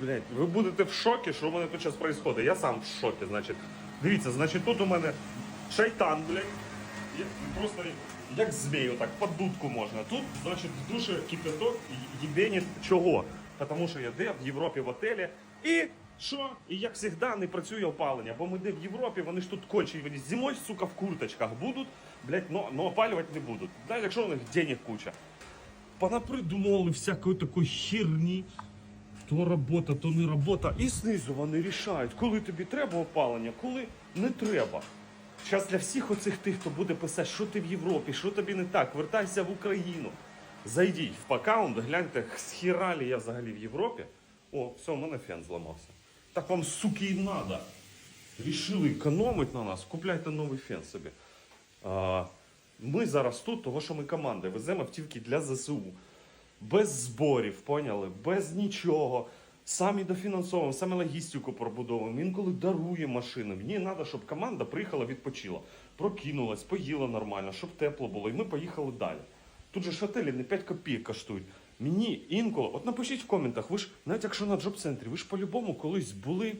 блядь, ви будете в шокі, що у мене тут зараз відбувається. Я сам в шокі, значить. Дивіться, значить, тут у мене шайтан, блядь. Я просто як змій, отак, під дудку можна. Тут, значить, в душі кипяток єбенить чого? Тому що я де в Європі в отелі. І що? І як завжди не працює опалення, бо ми де в Європі, вони ж тут кончені, вони зимою, сука, в курточках будуть, блядь, но, но опалювати не будуть. Да, якщо у них денег куча. Понапридумували всякої такої херні. То робота, то не робота. І знизу вони рішають, коли тобі треба опалення, коли не треба. Зараз для всіх оцих тих, хто буде писати, що ти в Європі, що тобі не так, вертайся в Україну. Зайдіть в аккаунт, гляньте, схіралі я взагалі в Європі. О, все, у мене фен зламався. Так вам, суки, і надо. Рішили економити на нас, купляйте новий фен собі. А, ми зараз тут, того що ми команда, веземо автівки для ЗСУ. Без зборів, поняли? Без нічого. Самі дофінансовуємо, самі логістику пробудовуємо. Інколи даруємо машини. Мені треба, щоб команда приїхала, відпочила, прокинулась, поїла нормально, щоб тепло було, і ми поїхали далі. Тут же ж не 5 копійок коштують. Мені інколи, от напишіть в коментах, ви ж, навіть якщо на джоб-центрі, ви ж по-любому колись були,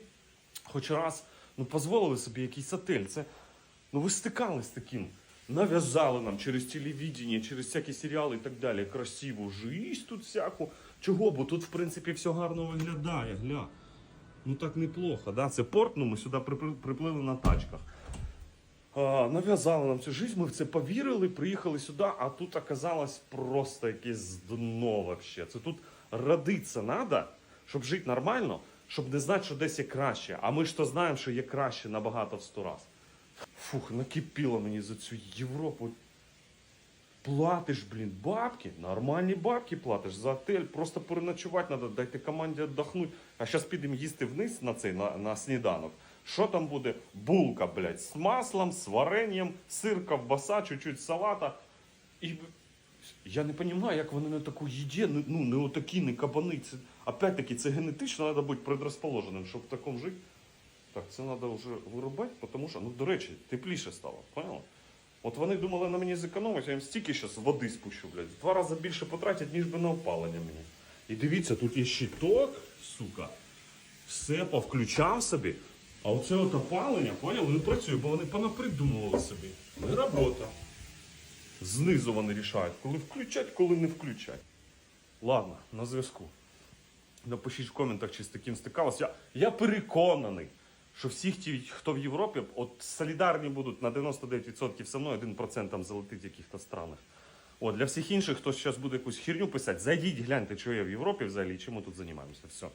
хоч раз, ну, дозволили собі якийсь отель. Це, ну ви стикались з таким. Нав'язали нам через телевідення, через всякі серіали і так далі. Красиву жизнь тут всяку. Чого? Бо тут, в принципі, все гарно виглядає, гля. Ну так неплохо, да? Це порт, ну ми сюди припли- приплили на тачках. А, нав'язали нам цю жизнь, ми в це повірили, приїхали сюди, а тут оказалось просто якесь дно вообще. Це тут родиться треба, щоб жити нормально, щоб не знати, що десь є краще. А ми ж то знаємо, що є краще набагато в сто раз. Фух, накипіло мені за цю Європу. Платиш, блін, бабки, нормальні бабки платиш за отель, просто переночувати треба, дайте команді віддохнути. А зараз підемо їсти вниз на цей на, на сніданок. Що там буде? Булка, блядь, з маслом, з варенням, сир, ковбаса, чуть-чуть салата. І я не розумію, як вони на таку їді, ну, ну не отакі, не кабани. Це, опять-таки, це генетично треба бути предрозположеним, щоб в такому жити. Так, це треба вже вирубати, тому що, ну, до речі, тепліше стало, поняла? От вони думали на мені зекономити, я їм стільки зараз води спущу, блядь. Два рази більше потратять, ніж би на опалення мені. І дивіться, тут є щиток, сука. Все повключав собі. А оце от опалення, поняли, не працює, бо вони понапридумували собі. Не робота. Знизу вони рішають, коли включать, коли не включать. Ладно, на зв'язку. Напишіть в коментах, чи з таким стикалися. Я, я переконаний, що всі, ті, хто в Європі, от солідарні будуть на 99% все одно 1% там залетить в якихось странах. От, для всіх інших, хто зараз буде якусь херню писати, зайдіть, гляньте, що я в Європі взагалі, чим ми тут займаємося. Все.